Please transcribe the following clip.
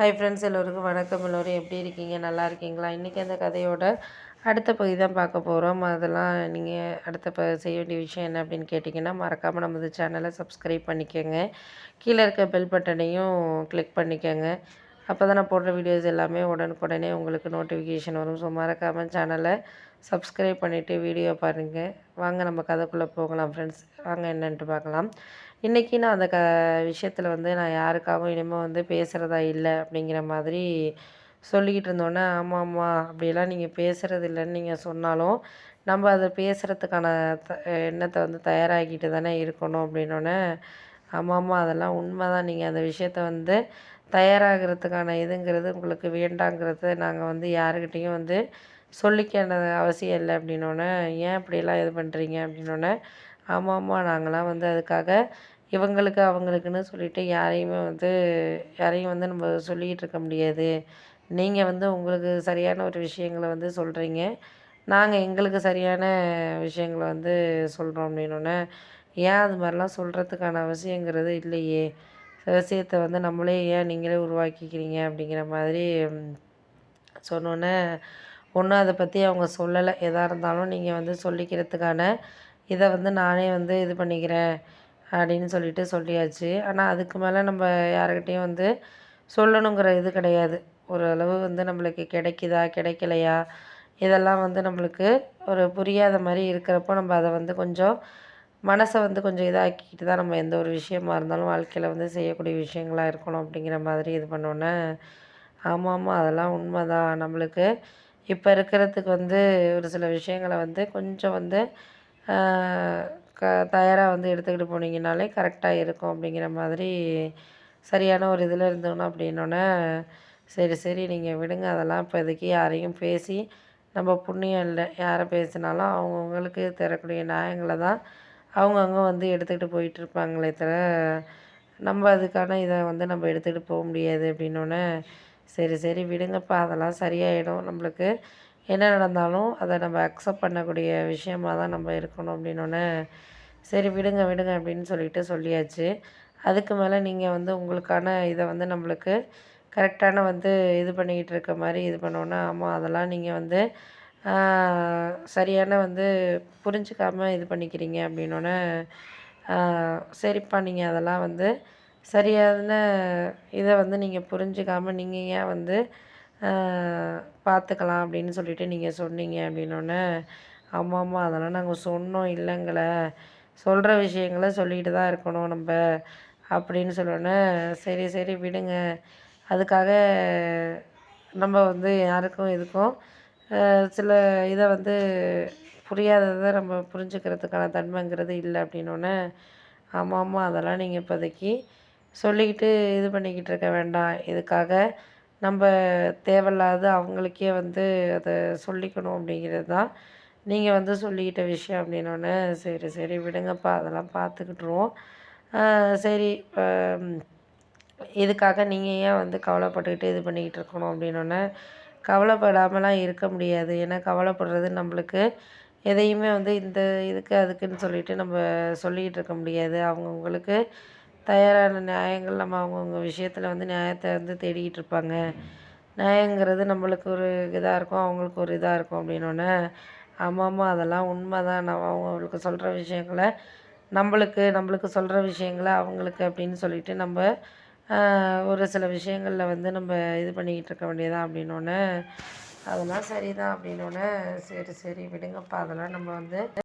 Hi friends எல்லோருக்கும் வணக்கம். எல்லோரும் எப்படி இருக்கீங்க? நல்லா இருக்கீங்களா? இன்றைக்கி அந்த கதையோட அடுத்த பகுதி தான் பார்க்க போகிறோம் அதெல்லாம் நீங்கள் அடுத்த ப செய்ய வேண்டிய விஷயம் என்ன அப்படின்னு கேட்டிங்கன்னா மறக்காமல் நமது சேனலை சப்ஸ்கிரைப் பண்ணிக்கோங்க. கீழே இருக்க பெல் பட்டனையும் கிளிக் பண்ணிக்கோங்க. அப்போ தான் நான் போடுற வீடியோஸ் எல்லாமே உடனுக்குடனே உங்களுக்கு நோட்டிஃபிகேஷன் வரும். ஸோ மறக்காமல் சேனலை சப்ஸ்கிரைப் பண்ணிவிட்டு வீடியோ பாருங்கள் வாங்க நம்ம கதைக்குள்ளே போகலாம் ஃப்ரெண்ட்ஸ் வாங்க என்னன்ட்டு பார்க்கலாம். இன்றைக்கி நான் அந்த க விஷயத்தில் வந்து நான் யாருக்காகவும் இனிமேல் வந்து பேசுகிறதா இல்லை அப்படிங்கிற மாதிரி சொல்லிக்கிட்டு இருந்தோன்னே ஆமாம் ஆமாம் அப்படியெல்லாம் நீங்கள் பேசுகிறது இல்லைன்னு நீங்கள் சொன்னாலும் நம்ம அதை பேசுகிறதுக்கான த எண்ணத்தை வந்து தயாராகிட்டு தானே இருக்கணும் அப்படின்னோடனே ஆமாம் ஆமாம் அதெல்லாம் உண்மை தான் நீங்கள் அந்த விஷயத்த வந்து தயாராகிறதுக்கான இதுங்கிறது உங்களுக்கு வேண்டாங்கிறது நாங்கள் வந்து யாருக்கிட்டேயும் வந்து சொல்லிக்கான அவசியம் இல்லை அப்படின்னோடனே ஏன் இப்படியெல்லாம் இது பண்ணுறீங்க அப்படின்னோடனே ஆமாம் ஆமாம் நாங்களாம் வந்து அதுக்காக இவங்களுக்கு அவங்களுக்குன்னு சொல்லிட்டு யாரையுமே வந்து யாரையும் வந்து நம்ம சொல்லிக்கிட்டு இருக்க முடியாது. நீங்கள் வந்து உங்களுக்கு சரியான ஒரு விஷயங்களை வந்து சொல்கிறீங்க நாங்கள் எங்களுக்கு சரியான விஷயங்களை வந்து சொல்கிறோம் அப்படின்னோடனே ஏன் அது மாதிரிலாம் சொல்கிறதுக்கான அவசியங்கிறது இல்லையே. விஷயத்த வந்து நம்மளே ஏன் நீங்களே உருவாக்கிக்கிறீங்க அப்படிங்கிற மாதிரி சொன்னோன்னே ஒன்றும் அதை பற்றி அவங்க சொல்லலை. எதாக இருந்தாலும் நீங்கள் வந்து சொல்லிக்கிறதுக்கான இதை வந்து நானே வந்து இது பண்ணிக்கிறேன் அப்படின்னு சொல்லிட்டு சொல்லியாச்சு. ஆனால் அதுக்கு மேலே நம்ம யாருக்கிட்டேயும் வந்து சொல்லணுங்கிற இது கிடையாது. ஓரளவு வந்து நம்மளுக்கு கிடைக்குதா கிடைக்கலையா? இதெல்லாம் வந்து நம்மளுக்கு ஒரு புரியாத மாதிரி இருக்கிறப்போ நம்ம அதை வந்து கொஞ்சம் மனசை வந்து கொஞ்சம் இதாக்கிட்டு தான் நம்ம எந்த ஒரு விஷயமா இருந்தாலும் வாழ்க்கையில் வந்து செய்யக்கூடிய விஷயங்களாக இருக்கணும் அப்படிங்கிற மாதிரி இது பண்ணோன்னே ஆமாம் ஆமாம் அதெல்லாம் உண்மை தான் நம்மளுக்கு இப்போ இருக்கிறதுக்கு வந்து ஒரு சில விஷயங்களை வந்து கொஞ்சம் வந்து க தயாராக வந்து எடுத்துக்கிட்டு போனீங்கனாலே கரெக்டாக இருக்கும் அப்படிங்கிற மாதிரி சரியான ஒரு இதில் இருந்தோன்னா அப்படின்னோடனே சரி சரி நீங்கள் விடுங்க. அதெல்லாம் இப்போதைக்கு யாரையும் பேசி நம்ம புண்ணியம் இல்லை. யாரை பேசினாலும் அவங்கவுங்களுக்கு தரக்கூடிய நியாயங்களை தான் அவங்கவுங்க வந்து எடுத்துக்கிட்டு போயிட்டுருப்பாங்களே தவிர நம்ம அதுக்கான இதை வந்து நம்ம எடுத்துக்கிட்டு போக முடியாது அப்படின்னோடனே சரி சரி விடுங்கப்பா அதெல்லாம் சரியாயிடும் நம்மளுக்கு. என்ன நடந்தாலும் அதை நம்ம அக்செப்ட் பண்ணக்கூடிய விஷயமா தான் நம்ம இருக்கணும் அப்படின்னோடனே சரி விடுங்க விடுங்க அப்படின்னு சொல்லிட்டு சொல்லியாச்சு. அதுக்கு மேலே நீங்கள் வந்து உங்களுக்கான இதை வந்து நம்மளுக்கு கரெக்டான வந்து இது பண்ணிக்கிட்டு இருக்க மாதிரி இது பண்ணோன்னா ஆமாம் அதெல்லாம் நீங்கள் வந்து சரியான வந்து புரிஞ்சுக்காமல் இது பண்ணிக்கிறீங்க அப்படின்னோடனே சரிப்பா நீங்கள் அதெல்லாம் வந்து சரியான இதை வந்து நீங்கள் புரிஞ்சுக்காமல் நீங்கள் ஏன் வந்து பார்த்துக்கலாம் அப்படின்னு சொல்லிட்டு நீங்கள் சொன்னீங்க அப்படின்னோடனே ஆமாம் ஆமாம் அதெல்லாம் நாங்கள் சொன்னோம் இல்லைங்கள சொல்கிற விஷயங்களை சொல்லிகிட்டு தான் இருக்கணும் நம்ம அப்படின்னு சொல்லோன்னே சரி சரி விடுங்க. அதுக்காக நம்ம வந்து யாருக்கும் எதுக்கும் சில இதை வந்து புரியாததை நம்ம புரிஞ்சுக்கிறதுக்கான தன்மைங்கிறது இல்லை அப்படின்னோடனே ஆமாம் ஆமாம் அதெல்லாம் நீங்கள் இப்போதைக்கு சொல்லிக்கிட்டு இது பண்ணிக்கிட்டு இருக்க வேண்டாம். இதுக்காக நம்ம தேவையில்லாத அவங்களுக்கே வந்து அதை சொல்லிக்கணும் அப்படிங்கிறது தான் நீங்கள் வந்து சொல்லிக்கிட்ட விஷயம் அப்படின்னோடனே சரி சரி விடுங்கப்பா அதெல்லாம் பார்த்துக்கிட்ருவோம் சரி இப்போ இதுக்காக நீங்கள் ஏன் வந்து கவலைப்பட்டுக்கிட்டு இது பண்ணிக்கிட்டு இருக்கணும் அப்படின்னோடனே கவலைப்படாமலாம் இருக்க முடியாது. ஏன்னா கவலைப்படுறது நம்மளுக்கு எதையுமே வந்து இந்த இதுக்கு அதுக்குன்னு சொல்லிட்டு நம்ம சொல்லிக்கிட்டு இருக்க முடியாது. அவங்கவுங்களுக்கு தயாரான நியாயங்கள் நம்ம அவங்கவுங்க விஷயத்தில் வந்து நியாயத்தை வந்து தேடிக்கிட்டு இருப்பாங்க. நியாயங்கிறது நம்மளுக்கு ஒரு இதாக இருக்கும் அவங்களுக்கு ஒரு இதாக இருக்கும் அப்படின்னோடனே ஆமாம்மா அதெல்லாம் உண்மை தான் நம்ம அவங்களுக்கு சொல்கிற விஷயங்கள நம்மளுக்கு நம்மளுக்கு சொல்கிற விஷயங்கள அவங்களுக்கு அப்படின்னு சொல்லிட்டு நம்ம ஒரு சில விஷயங்களில் வந்து நம்ம இது பண்ணிக்கிட்டு இருக்க வேண்டியதான் அப்படின்னோடனே அதெல்லாம் சரி தான் அப்படின்னோடனே சரி சரி விடுங்கப்பா அதெல்லாம் நம்ம வந்து